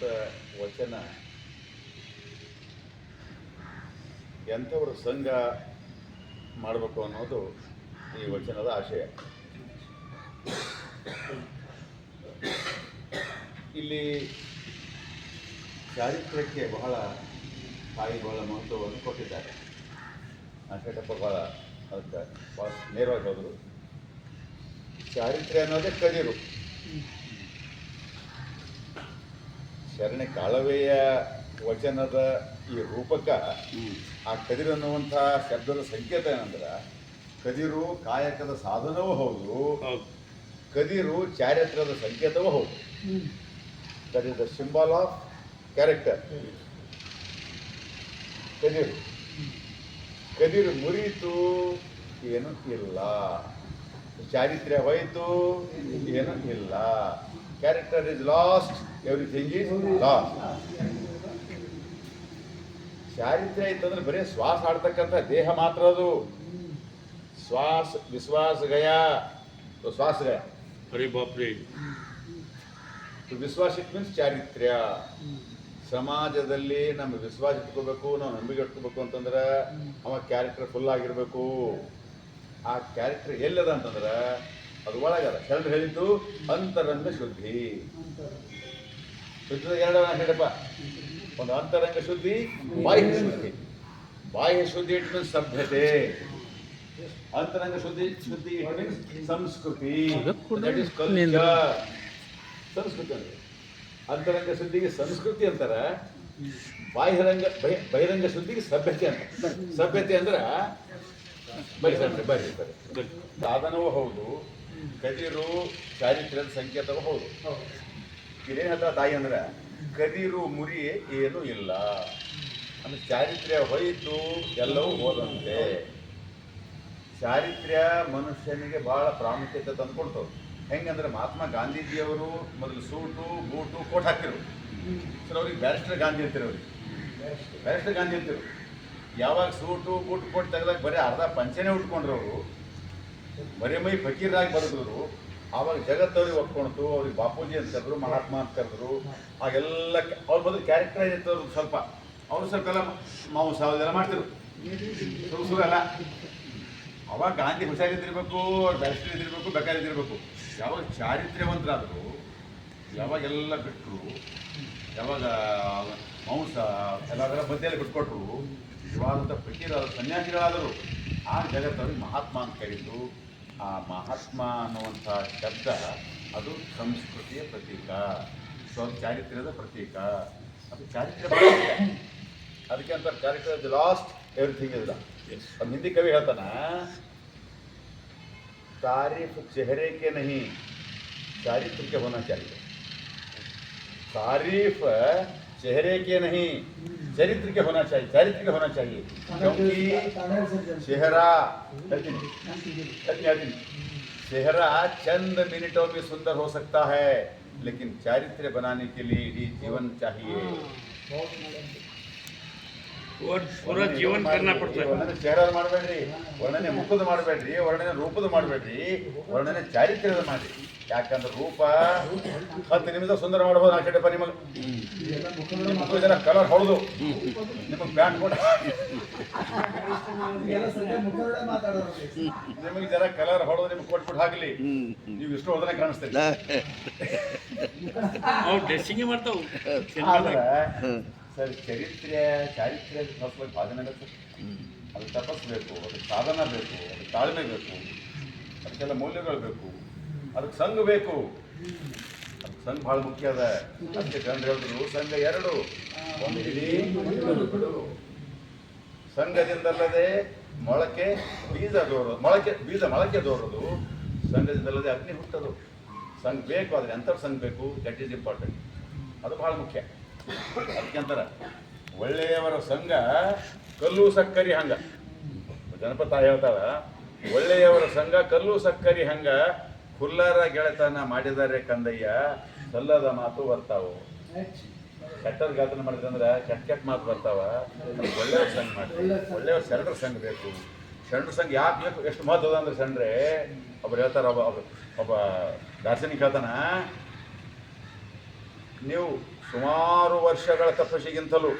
ಹೇಳುವಂಥ ವಚನ. ಎಂಥವ್ರ ಸಂಘ ಮಾಡಬೇಕು ಅನ್ನೋದು ಈ ವಚನದ ಆಶಯ. ಇಲ್ಲಿ ಚಾರಿತ್ರ್ಯಕ್ಕೆ ಬಹಳ ತಾಯಿ ಬಹಳ ಮಹತ್ವವನ್ನು ಕೊಟ್ಟಿದ್ದಾರೆ. ನಾಟಕಪ್ಪ ಬಹಳ ಅದಕ್ಕೆ ಬಹಳ ನೇರವಾಗಿ ಹೋದರು. ಚಾರಿತ್ರ್ಯ ಅನ್ನೋದೇ ಕದಿರು. ಶರಣೆ ಕಾಳವೆಯ ವಚನದ ಈ ರೂಪಕ ಆ ಕದಿರು ಅನ್ನುವಂಥ ಶಬ್ದದ ಸಂಕೇತ ಏನಂದ್ರೆ ಕದಿರು ಕಾಯಕದ ಸಾಧನವೂ ಹೌದು ಕದಿರು ಚಾರಿತ್ರ್ಯದ ಸಂಕೇತವೂ ಹೌದು. That is the symbol of character ಕದಿರು. ಕದಿರು ಮುರಿಯಿತು ಏನು ಇಲ್ಲ. ಚಾರಿತ್ರ್ಯ ಹೋಯಿತು ಏನು ಇಲ್ಲ. Character is lost everything is lost ಚಾರಿತ್ರ್ಯ ಇತ್ತಂದ್ರೆ ಬರೀ ಶ್ವಾಸ ಆಡ್ತಕ್ಕಂಥ ದೇಹ ಮಾತ್ರ ಅದು. ಶ್ವಾಸ ವಿಶ್ವಾಸ ಗಯ ಶ್ವಾಸ ಗಯ ಅರೆ ಬಾಪ್ರೆ. ವಿಶ್ವಾಸ ಇಟ್ ಮೀನ್ಸ್ ಚಾರಿತ್ರ್ಯ. ಸಮಾಜದಲ್ಲಿ ನಮ್ಮ ವಿಶ್ವಾಸ ಇಟ್ಕೋಬೇಕು ನಾವು ನಂಬಿಕೆ ಇಟ್ಕೋಬೇಕು ಅಂತಂದ್ರೆ ಅವ ಕ್ಯಾರೆಕ್ಟರ್ ಫುಲ್ ಆಗಿರ್ಬೇಕು. ಆ ಕ್ಯಾರೆಕ್ಟರ್ ಎಲ್ಲದ ಅಂತಂದ್ರೆ ಅದು ಒಳಗದ. ಶರಣರು ಹೇಳಿದ್ದು ಅಂತರಂಗ ಶುದ್ಧಿ. ಶುದ್ಧದ ಎರಡು ಹೇಳಪ್ಪ ಒಂದು ಅಂತರಂಗ ಶುದ್ಧಿ ಬಾಹ್ಯ ಶುದ್ಧಿ. ಬಾಹ್ಯ ಶುದ್ಧಿ ಇಟ್ ಮೀನ್ಸ್ ಸಭ್ಯತೆ. ಅಂತರಂಗ ಶುದ್ಧಿ ಶುದ್ಧಿ ಇಟ್ ಮೀನ್ಸ್ ಸಂಸ್ಕೃತಿ ದಟ್. ಸಂಸ್ಕೃತಿ ಅಂದ್ರೆ. ಅಂತರಂಗ ಶುದ್ಧಿಗೆ ಸಂಸ್ಕೃತಿ ಅಂತಾರ ಬಾಹಿರಂಗ ಬಹಿ- ಬಹಿರಂಗ ಶುದ್ಧಿಗೆ ಸಭ್ಯತೆ ಅಂತ. ಸಭ್ಯತೆ ಅಂದ್ರೆ ಬರೀ ಬರೀ ಬರ್ರಿ ಸಾಧನವೂ ಹೌದು. ಕದಿರು ಚಾರಿತ್ರ್ಯದ ಸಂಕೇತವೂ ಹೌದು. ಇದೇ ಹತ್ರ ತಾಯಿ ಅಂದ್ರೆ ಕದಿರು ಮುರಿ ಏನೂ ಇಲ್ಲ. ಅಂದ್ರೆ ಚಾರಿತ್ರ್ಯ ಹೋಯಿತು, ಎಲ್ಲವೂ ಹೋದಂತೆ. ಚಾರಿತ್ರ್ಯ ಮನುಷ್ಯನಿಗೆ ಬಹಳ ಪ್ರಾಮುಖ್ಯತೆ ತಂದುಕೊಡ್ತವೆ ಹೆಂಗಂದ್ರೆ ಮಹಾತ್ಮ ಗಾಂಧೀಜಿಯವರು ಮೊದಲು ಸೂಟು, ಬೂಟು, ಕೋಟ್ ಹಾಕಿರು ಸರ್, ಅವ್ರಿಗೆ ಬ್ಯಾರಿಸ್ಟರ್ ಗಾಂಧಿ ಅಂತಿರು ಅವ್ರಿಗೆ. ಬ್ಯಾರಿಸ್ಟರ್ ಗಾಂಧಿ ಅಂತಿರು. ಯಾವಾಗ ಸೂಟು, ಬೂಟು, ಕೋಟ್ ತೆಗೆದಾಗ ಬರೀ ಅರ್ಧ ಪಂಚೆನೇ ಉಟ್ಕೊಂಡ್ರು ಅವರು. ಬರೀ ಮೈ ಫಕೀರಾಗಿ ಬರೆದ್ರು. ಆವಾಗ ಜಗತ್ತವ್ರಿಗೆ ಒಪ್ಕೊಳ್ತು, ಅವ್ರಿಗೆ ಬಾಪೂಜಿ ಅಂತ ಕರೆದ್ರು, ಮಹಾತ್ಮ ಅಂತ ಕರೆದ್ರು. ಹಾಗೆಲ್ಲ ಅವ್ರ ಬದಲು ಕ್ಯಾರೆಕ್ಟರ್ ಇತ್ತು ಸ್ವಲ್ಪ. ಅವರು ಸ್ವಲ್ಪ ಎಲ್ಲ ಮಾಂಸ ಅದೆಲ್ಲ ಮಾಡ್ತಿರು ಅಲ್ಲ. ಅವಾಗ ಗಾಂಧಿ ಹುಷಾರಿದ್ದಿರ್ಬೇಕು ಬ್ಯಾಸ್ಟ್ರಿ ಇದ್ದಿರ್ಬೇಕು ಬೇಕಾರಿದ್ದಿರ್ಬೇಕು ಯಾವಾಗ ಚಾರಿತ್ರ್ಯವಂತರಾದರು ಯಾವಾಗೆಲ್ಲ ಬಿಟ್ಟರು ಯಾವಾಗ ಮಾಂಸ ಎಲ್ಲದರ ಮಧ್ಯೆಲ್ಲ ಬಿಟ್ಕೊಟ್ರು ನಿಜವಾದಂಥ ಫಕೀರಾದ ಸನ್ಯಾಸಿಗಳಾದರು. ಆ ಜಗತ್ತವ್ರಿಗೆ ಮಹಾತ್ಮ ಅಂತ ಕರೀತು. ಆ ಮಹಾತ್ಮ ಅನ್ನುವಂಥ ಶಬ್ದ ಅದು ಸಂಸ್ಕೃತಿಯ ಪ್ರತೀಕ ಸ್ವ ಚಾರಿತ್ರ್ಯದ ಪ್ರತೀಕ ಅದು ಚಾರಿತ್ರ್ಯ ಬಹಳ ಮುಖ್ಯ. ಅದಕ್ಕೆ ಅಂತ ಚಾರಿತ್ರ್ಯ ದ ಲಾಸ್ಟ್ ಎವ್ರಿಥಿಂಗ್ ಇಸ್ अब हिंदी कवि कहता ना तारीफ चेहरे के नहीं चारित्र के होना चाहिए तारीफ चेहरे के नहीं चरित्र के होना चाहिए चारित्र के होना चाहिए क्योंकि चेहरा चेहरा चंद मिनटों में सुंदर हो सकता है लेकिन चारित्र बनाने के लिए इडी जीवन चाहिए और पूरा जीवन करना पड़ता है ವರ್ಣನೆ ಚೇಹರ ಮಾಡಬೇಡ್ರಿ ವರ್ಣನೆ ಮುಖದ ಮಾಡಬೇಡ್ರಿ ವರ್ಣನೆ ರೂಪದ ಮಾಡಬೇಡ್ರಿ ವರ್ಣನೆ ಚಾರಿತ್ರ್ಯದ ಮಾಡ್ರಿ ಯಾಕಂದ್ರೆ ರೂಪ ಹತ್ತು ನಿಮಿಷ ಸುಂದರ ಮಾಡ್ಬೋದು ಆ ಕಡೆ ನಿಮಗೆ ನಿಮ್ಗೆ ಜನ ಕಲರ್ ಹೊಡೆದು ನಿಮಗೆ ಪ್ಯಾಂಟ್ ಕೊಡ. ನಿಮಗೆ ಜನ ಕಲರ್ ಹೊಡೆದು ನಿಮ್ಗೆ ಕೊಟ್ಬಿಟ್ಟು ಹಾಕ್ಲಿ. ನೀವು ಇಷ್ಟು ಹೊಡೆದ್ರೆ ಕಾಣಿಸ್ತೀರಿ ಡ್ರೆಸ್ಸಿಂಗ್ ಮಾಡ್ತಾವು. ಸರ್ ಚರಿತ್ರೆ ಚಾರಿತ್ರ್ಯ ತಪ್ಪಿಸ್ಬೇಕು ಸಾಧನೆ ಸರ್ ಬೇಕು ಅದು ತಪಸ್ಬೇಕು ಅದಕ್ಕೆ ಸಾಧನ ಬೇಕು ಅದಕ್ಕೆ ತಾಳ್ಮೆ ಬೇಕು ಅದಕ್ಕೆಲ್ಲ ಮೌಲ್ಯಗಳು ಬೇಕು. ಅದಕ್ಕೆ ಸಂಘ ಬೇಕು. ಅದಕ್ಕೆ ಸಂಘ ಭಾಳ ಮುಖ್ಯ ಅದ. ಅದಕ್ಕೆ ಜನರು ಹೇಳಿದ್ರು, ಸಂಘ ಎರಡು. ಸಂಘದಿಂದಲ್ಲದೆ ಮೊಳಕೆ ಬೀಜ ದೋರೋದು ಮೊಳಕೆ ಬೀಜ ಮೊಳಕೆ ದೋರೋದು ಸಂಘದಿಂದಲ್ಲದೆ ಅಗ್ನಿ ಹುಟ್ಟೋದು. ಸಂಘ ಬೇಕು, ಆದರೆ ಎಂಥವ್ರು ಸಂಘ ಬೇಕು? ದಟ್ ಈಸ್ ಇಂಪಾರ್ಟೆಂಟ್ ಅದು ಭಾಳ ಮುಖ್ಯ. ಅದಕ್ಕೆ ಅಂತಾರ, ಒಳ್ಳೆಯವರ ಸಂಘ, ಕಲ್ಲು ಸಕ್ಕರಿ ಹಂಗ. ಜನಪದ ಹೇಳ್ತಾಳ, ಒಳ್ಳೆಯವರ ಸಂಘ, ಕಲ್ಲು ಸಕ್ಕರಿ ಹಂಗ. ಹುಲ್ಲರ ಗೆಳೆತನ ಮಾಡಿದರೆ ಕಂದಯ್ಯ, ಸಲ್ಲದ ಮಾತು ಬರ್ತಾವು. ಕೆಟ್ಟದ ಗಾತನ ಮಾಡಿದ್ರೆ ಕೆಟ್ಟ ಕೆಟ್ಟ ಮಾತು ಬರ್ತಾವ. ಒಳ್ಳೆಯವ್ರ ಸಂಘ ಮಾಡಿ ಒಳ್ಳೆಯವ್ರ ಶರಣರ ಸಂಘ ಬೇಕು. ಶರಣರ ಸಂಘ ಯಾಕೆ ಬೇಕು? ಎಷ್ಟು ಮಹತ್ವದ ಅಂದ್ರೆ ಶರಣರೇ, ಒಬ್ರು ಹೇಳ್ತಾರೆ, ಒಬ್ಬ ಒಬ್ಬ ದಾರ್ಶನಿಕ ಹೇಳ್ತಾನ, ನೀವು ಸುಮಾರು ವರ್ಷಗಳ ತಪಸ್ಸಿಗಿಂತಲೂ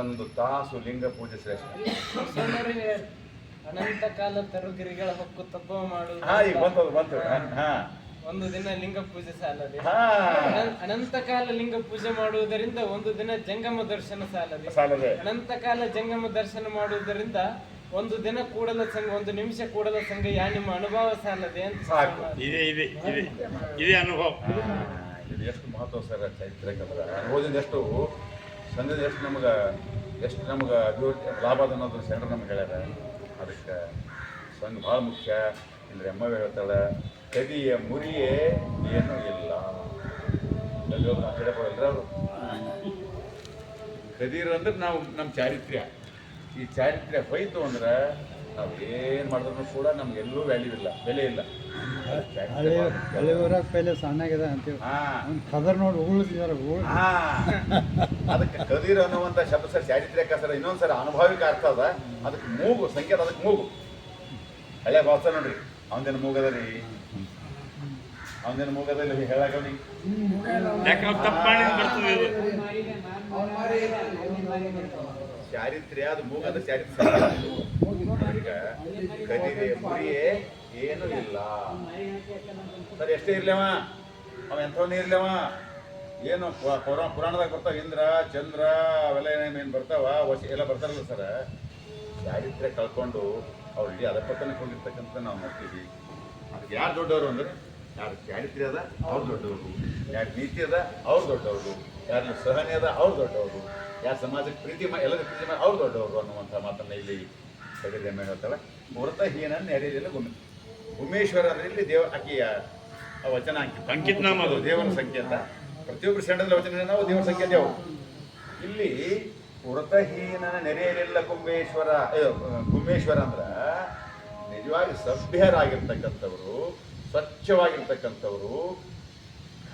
ಒಂದು ತಾಸು ಲಿಂಗ ಪೂಜೆ ಶ್ರೇಷ್ಠ. ಅನಂತ ಕಾಲ ತರುಗಿರಿಗಳ ಹಕ್ಕು ತಪ್ಪ ಮಾಡುವುದು ಹಾ ಈಗ ಬಂತು ಬಂತು. ಹಾ. ಒಂದು ದಿನ ಲಿಂಗ ಪೂಜೆ ಸಾಲದೆ. ಹಾ. ಅನಂತ- ಕಾಲ ಲಿಂಗ ಪೂಜೆ ಮಾಡುವುದರಿಂದ ಒಂದು ದಿನ ಜಂಗಮ ದರ್ಶನ ಸಾಲದೆ. ಸಾಲದೆ. ಅನಂತ ಕಾಲ ಜಂಗಮ ದರ್ಶನ ಮಾಡುವುದರಿಂದ ಒಂದು ದಿನ ಕೂಡಲ ಸಂಘ ಒಂದು ನಿಮಿಷ ಕೂಡಲ ಸಂಘ ಯಾ ನಿಮ್ಮ ಅನುಭವ ಸಾಲದೆ ಅಂತ ಸಾಕು. ಇದೆ ಇದೆ ಇದೆ. ಇದೇ ಅನುಭವ. ಇದು ಎಷ್ಟು ಮಹತ್ವ ಸರ್ ಚೈತ್ರ ಅನುಭವದಿಂದ ಎಷ್ಟು ಸಂಘದ ಎಷ್ಟು ನಮಗೆ ಎಷ್ಟು ನಮಗೆ ಅಭಿವೃದ್ಧಿ ಲಾಭ ಅದ ಅನ್ನೋದು ಸೆಂಟ್ರ್ ನಮ್ಗೆ ಹೇಳ್ಯಾರ. ಅದಕ್ಕೆ ಸಂಘ ಭಾಳ ಮುಖ್ಯ ಇಲ್ಲರಿ ಅಮ್ಮವೇ ಹೇಳ್ತಾಳೆ ಕದಿಯ ಮುರಿಯೇ ಏನೂ ಇಲ್ಲ ಎಲ್ಲರೂ ಹೇಳಪ್ಪ ಎಲ್ಲರೂ ಕದೀರ್ ಅಂದ್ರೆ ನಾವು ನಮ್ಮ ಚಾರಿತ್ರ್ಯ ಈ ಚಾರಿತ್ರ್ಯ ಹೋಯ್ತು ಅಂದ್ರೆ ನಾವು ಏನು ಮಾಡಿದ್ರು ಕೂಡ ನಮ್ಗೆ ಎಲ್ಲೂ ವ್ಯಾಲ್ಯೂ ಇಲ್ಲ ಬೆಲೆ ಇಲ್ಲ. ಹಳೆ. ಹಳೆ ಊರಾಗ ಪೈಲೆ ಸಣ್ಣಗಿದೆ ಅಂತೀವಿ ಹಾಂ. ಕದರ್ ನೋಡಿ ಉಗುಳಿದ್ದಾರೆ ಉಗುಳು. ಹಾ. ಅದಕ್ಕೆ ಕದೀರ್ ಅನ್ನುವಂಥ ಶಬ್ದ ಸರ್ ಚಾರಿತ್ರ್ಯಕ ಸರ್ ಇನ್ನೊಂದು ಸರ್ ಅನುಭವಿಕ ಅರ್ಥ ಅದ. ಅದಕ್ಕೆ ಮೂಗು ಸಂಕೇತ ಅದಕ್ಕೆ ಮೂಗು. ಹಳೆ ಭಾಷೆ ನೋಡ್ರಿ. ಅವನದೇನು ಮೂಗದ ರೀ? ಅವನದೇನು ಅವ್ನು ತಪ್ಪು ಮಾಡಿ ಚಾರಿತ್ರ್ಯ ಅದು ಮೂಗದ ಚಾರಿತ್ರ್ಯ. ಕದಿದೆ ಮುರಿಯೇ ಏನೂ ಇಲ್ಲ. ಸರ್, ಎಷ್ಟೇ ಇರ್ಲವ ಅವ. ಎಂಥವನ್ನೇ ಇರ್ಲವ ಏನು ಪುರಾ- ಪುರಾ- ಪುರಾಣದಾಗ ಬರ್ತಾವ, ಇಂದ್ರ, ಚಂದ್ರ, ಅವೆಲ್ಲ ಏನೇನು ಬರ್ತಾವ ವಸಿ ಎಲ್ಲ ಬರ್ತಾರಲ್ಲ ಸರ್. ಚಾರಿತ್ರ್ಯ ಕಳ್ಕೊಂಡು ಅವ್ರು ಇಡೀ ಅದಪ್ಪತ್ತನೇ ಕೊಂಡಿರ್ತಕ್ಕಂಥ ನಾವು ನೋಡ್ತೀವಿ. ಅದಕ್ಕೆ ಯಾರು ದೊಡ್ಡವರು ಅಂದ್ರೆ, ಯಾರು ಚಾರಿತ್ರ್ಯ ಅದ, ಅವ್ರು ದೊಡ್ಡವರು. ಯಾರು ನೀತಿ ಅದ, ಅವ್ರು ದೊಡ್ಡವರು. ಯಾರು ಸಹನೆ ಅದ, ಅವ್ರು ದೊಡ್ಡವರು. ಯಾರು ಸಮಾಜಕ್ಕೆ ಪ್ರೀತಿ ಎಲ್ಲರಿಗೂ ಪ್ರೀತಿ ಮಾಡಿ ಅವ್ರು ದೊಡ್ಡವರು ಅನ್ನುವಂಥ ಮಾತನ್ನ ಇಲ್ಲಿ ಕದಿರಿ ಅಮ್ಮ ಹೇಳ್ತಾಳೆ ವ್ರತಹೀನ ನೆರೆಯಲಿಲ್ಲ ಅಂದ್ರೆ ಇಲ್ಲಿ ದೇವ ಆಕೆಯ ವಚನ ಅಂಕಿ ಅಂಕಿತ ನಾಮ ಅದು. ದೇವರ ಸಂಕೇತ ಪ್ರತಿಯೊಬ್ಬರು ಸೆಂಡದಲ್ಲಿ ವಚನ ನಾವು ದೇವರ ಸಂಕೇತ ಯಾವ ಇಲ್ಲಿ ಮೃತಹೀನನ ನೆರೆಯಲಿಲ್ಲ ಕುಂಬೇಶ್ವರ ಅಯ್ಯೋ, ಅಂದ್ರೆ ನಿಜವಾಗಿ ಸಭ್ಯರಾಗಿರ್ತಕ್ಕಂಥವರು ಸ್ವಚ್ಛವಾಗಿರ್ತಕ್ಕಂಥವರು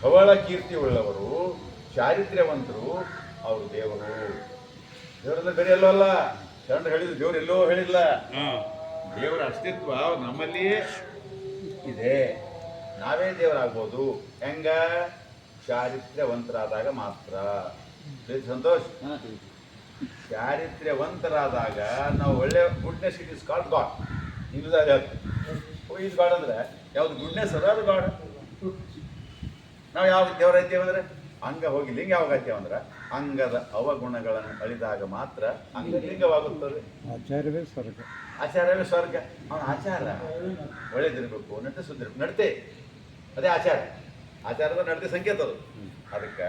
ಧವಳ ಕೀರ್ತಿ ಉಳ್ಳವರು ಚಾರಿತ್ರ್ಯವಂತರು ಅವರು ದೇವರು. ದೇವರೆಲ್ಲ ಬೇರೆ ಎಲ್ಲೋ ಶರಣರು ಹೇಳಿದ್ರು ದೇವ್ರು ಎಲ್ಲೋ ಹೇಳಿಲ್ಲ. ಹಾಂ. ದೇವರ ಅಸ್ತಿತ್ವ ನಮ್ಮಲ್ಲಿಯೇ ಇದೆ. ನಾವೇ ದೇವರಾಗ್ಬೋದು. ಹೆಂಗ? ಚಾರಿತ್ರ್ಯವಂತರಾದಾಗ ಮಾತ್ರ. ಸಂತೋಷ್. ಚಾರಿತ್ರ್ಯವಂತರಾದಾಗ ನಾವು ಒಳ್ಳೆ goodness it is called god. English is god ಅಂದ್ರೆ ಯಾವ್ದು ಗುಡ್ನೆಸ್ ಅದ ಅದು ಗಾಡ್. ನಾವು ಯಾವ ದೇವರ ಇದ್ದೇವೆ ಅಂದ್ರೆ ಹಂಗ ಹೋಗಿ ಲಿಂಗ ಯಾವಾಗ ಅಂದ್ರೆ ಅಂಗದ ಅವಗುಣಗಳನ್ನು ಅಳಿದಾಗ ಮಾತ್ರ ಅಂಗಲಿಂಗವಾಗುತ್ತದೆ ಆಚಾರವೇ ಆಚಾರ್ಯವೇ ಸ್ವರ್ಗ. ಆಚಾರವೇ ಸ್ವರ್ಗ. ಅವನ ಆಚಾರ. ಒಳ್ಳೇದಿರ್ಬೇಕು ನಡತೆ ಸುದ್ದಿರ್ಬೇಕು ನಡತೆ. ಅದೇ ಆಚಾರ. ಆಚಾರದ ನಡತೆ ಸಂಕೇತ ಅದು. ಅದಕ್ಕೆ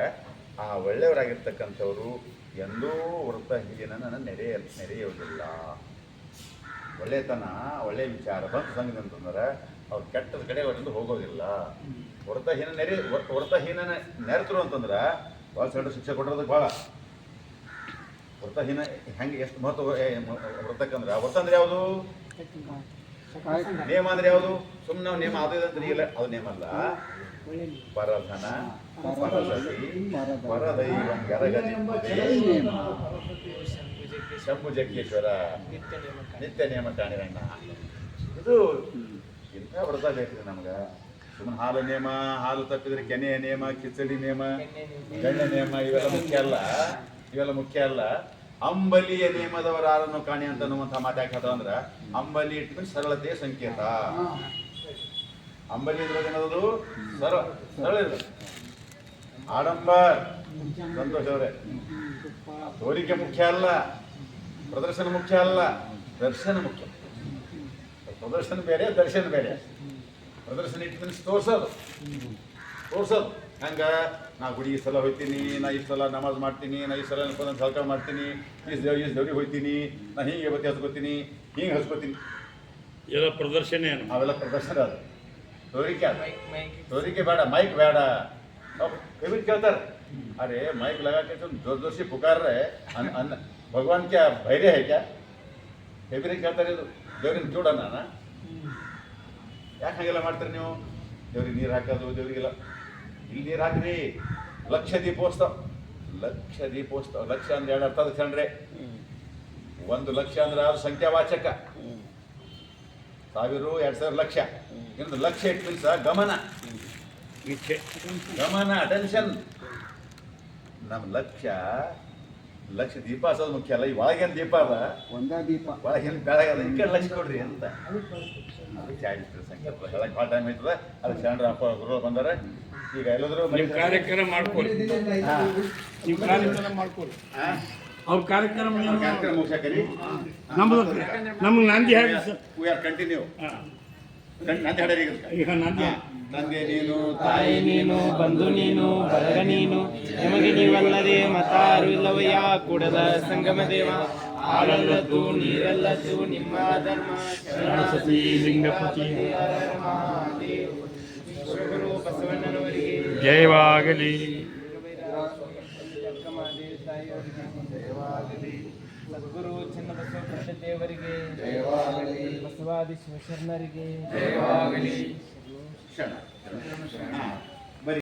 ಆ ಒಳ್ಳೆಯವರಾಗಿರ್ತಕ್ಕಂಥವರು ಎಂದೂ ವೃತ್ತ ಹೀನನ ನೆರೆಯ ನೆರೆಯುವುದಿಲ್ಲ. ಒಳ್ಳೆತನ ಒಳ್ಳೆಯ ವಿಚಾರ. ಬಂತು ಸಂಘದಂತಂದ್ರೆ ಅವ್ರು ಕೆಟ್ಟದ ಕಡೆ ಅವರಿಂದ ಹೋಗೋದಿಲ್ಲ. ವೃತ್ತಹೀನ ನೆರೆ ವೃತ್ತಹೀನ ನೆರೆತರು ಅಂತಂದ್ರೆ ಭಾಳ ಸಣ್ಣ ಶಿಕ್ಷೆ ಕೊಟ್ಟಿರೋದಕ್ಕೆ ಭಾಳ. ವೃತಹೀನ ಹೆಂಗೆ ಎಷ್ಟು ಮಹತ್ವ ವೃತ್ತಕ್ಕಂದ್ರೆ ವೃತ್ತ ಅಂದ್ರೆ ಯಾವುದು? ನೇಮ ಅಂದ್ರೆ ಯಾವುದು? ಸುಮ್ಮನೆ ನಾವು ನೇಮ ಆದ ಇಲ್ಲ ಅದು ನೇಮ ಅಲ್ಲ. ಪರಧನ ಪರದತಿ ಪರದೈವಂ ಶಂಭು ಜಗ್ಗೇಶ್ವರ ನಿತ್ಯ ನೇಮ ಕಾಣಿರಣ್ಣ ಇದು ಇಂಥ ವ್ರತ ಬೇಕ್ರಿ ನಮ್ಗೆ. ಸುಮ್ಮನೆ ಹಾಲು ನೇಮ ಹಾಲು ತಪ್ಪಿದ್ರೆ ಕೆನೆಯ ನೇಮ ಕಿಚಡಿ ನೇಮ ಗಣ್ಯ ನೇಮ. ಇವೆಲ್ಲ ಮುಖ್ಯ ಅಲ್ಲ. ಇವೆಲ್ಲ ಮುಖ್ಯ ಅಲ್ಲ. ಅಂಬಲಿಯ ನೇಮದವರ ಯಾರನ್ನು ಕಾಣಿ ಅಂತ ಅನ್ನುವಂಥ ಮಾತು ಯಾಕೆ ಹೇಳ್ತಾರೆ ಅಂದ್ರೆ ಅಂಬಲಿ ಇಟ್ ಸರಳತೆ ಸರಳತೆಯ ಸಂಕೇತ. ಅಂಬಲಿ ಇದ್ರಾಗ ಏನದು ಸರಳ ಸರಳ ಇರ್ತದೆ ಆಡಂಬರ್ ಸಂತೋಷ್ ಅವರೇ. ತೋರಿಕೆ ಮುಖ್ಯ ಅಲ್ಲ. ಪ್ರದರ್ಶನ ಮುಖ್ಯ ಅಲ್ಲ. ದರ್ಶನ ಮುಖ್ಯ. ಪ್ರದರ್ಶನ ಬೇರೆ ದರ್ಶನ ಬೇರೆ. ಪ್ರದರ್ಶನ ಇಟ್ ಮೀನ್ಸ್ ತೋರ್ಸೋದು. ತೋರ್ಸೋದು. ಹಂಗೆ ನಾ ಗುಡಿಗೆ ಸಲ ಹೋಗ್ತೀನಿ ನಾ ಈ ಸಲ ನಮಾಜ್ ಮಾಡ್ತೀನಿ ನಾ ಈ ಸಲ ಒಂದು ಸಹಕಾರ ಮಾಡ್ತೀನಿ ಈ ದೇವ ಈ ದೇವ್ರಿಗೆ ಹೋಗ್ತೀನಿ ನಾ ಹೀಗೆ ಬತ್ತಿ ಹಚ್ಕೋತೀನಿ ಹಿಂಗೆ ಹಚ್ಕೋತೀನಿ ಎಲ್ಲ ಪ್ರದರ್ಶನ ಏನು? ಅವೆಲ್ಲ ಪ್ರದರ್ಶನ ಅದು. ತೋರಿಕೆ ಅದ. ತೋರಿಕೆ ಬೇಡ ಮೈಕ್ ಬೇಡ. ಕವಿಟ್ ಕೇಳ್ತಾರೆ. ಅರೆ ಮೈಕ್ ಲಗಾಕೆ ಜೋರ್ ಜೋರ್ಸಿ ಪುಕಾರ್ರೆ ಅನ್ ಅನ್ನ ಭಗವಾನ್ ಕ್ಯಾ ಭೈರ್ಯ ಹೇ ಕ್ಯಾ ಹೆಬಿರಿ ಕೇಳ್ತಾರೆ ಇದು. ದೇವ್ರಿನ ಜೋಡ ನಾನು? ಯಾಕೆ ಹಾಗೆಲ್ಲ ಮಾಡ್ತೀರಿ ನೀವು? ದೇವ್ರಿಗೆ ನೀರು ಹಾಕೋದು ದೇವರಿಗೆಲ್ಲ ಇಲ್ಲಿ ನೀರು ಹಾಕ್ರಿ. ಲಕ್ಷ ದೀಪೋತ್ಸವ. ಲಕ್ಷ ದೀಪೋತ್ಸವ. ಲಕ್ಷ ಅಂದ್ರೆ ಎರಡು ಅರ್ಥ ಕಂಡ್ರೆ ಒಂದು ಲಕ್ಷ ಅಂದ್ರೆ ಅದು ಸಂಖ್ಯಾವಾಚಕ. ಸಾವಿರ ಎರಡು ಸಾವಿರ ಲಕ್ಷ. ಇನ್ನೊಂದು ಲಕ್ಷ ಇಟ್ ಸಹ ಗಮನ. ಗಮನ ಅಟೆನ್ಷನ್ ನಮ್ಮ ಲಕ್ಷ್ಯ ಲಕ್ಷ ದೀಪ ಹಸೋದು ಮುಖ್ಯ ಅಲ್ಲ ಈ ಒಳಗೇನು ದೀಪ ಅದ? ಒಂದೇ ದೀಪ. ಒಳಗೇನು ಬೆಳಗ್ಗೆ ಅದ? ಈ ಕಡೆ ಲಕ್ಷ ಕೊಡ್ರಿ ಅಂತ. ಸಂಕಲ್ಪ ಹೇಳಕ್ಕೆ ಭಾಳ ಟೈಮ್ ಆಯ್ತದ ಅದಕ್ಕೆ ಶರಣರ ಅಪ್ಪ ಗುರು ಬಂದಾರ. ಈಗ ಎಲ್ಲಾದ್ರೂ ಕಾರ್ಯಕ್ರಮ ಮಾಡ್ಕೊಳ್ಳಿ ನೀವು ಕಾರ್ಯಕ್ರಮ ಮಾಡ್ಕೊರಿ ಅವ್ರ ಕಾರ್ಯಕ್ರಮ ನೀವು ಕಾರ್ಯಕ್ರಮ ಮುಗಿಸಾಕರಿ ನಮ್ದು ನಮ್ಗೆ ನಂದಿ ಹೇಳಿ ಸರ್ ವಿ ಆರ್ ಕಂಟಿನ್ಯೂ ಈಗ ಈಗ ನಂದಿ ನಂದಿ ನೀನು ತಾಯಿ ನೀನು ಬಂಧು ನೀನು ಬಳಗ ನೀನು ನಿಮಗೆ ನೀವಲ್ಲದೆ ಮತಾರು ಇಲ್ಲವಯ್ಯ. ಕೂಡಲ ಸಂಗಮ ದೇವ ಹಾಲಲ್ಲದ್ದು ನೀರಲ್ಲದ್ದು ನಿಮ್ಮ ಧರ್ಮ. ಸತಿ ಲಿಂಗಪತಿ. ವಿಶ್ವಗುರು ಬಸವಣ್ಣನವರಿಗೆ. ಜಯವಾಗಲಿ. ಸದ್ಗುರು ಚನ್ನಬಸವ ದೇವರಿಗೆ ಬಸವಾದಿ ಶಿವಶರಣರಿಗೆ.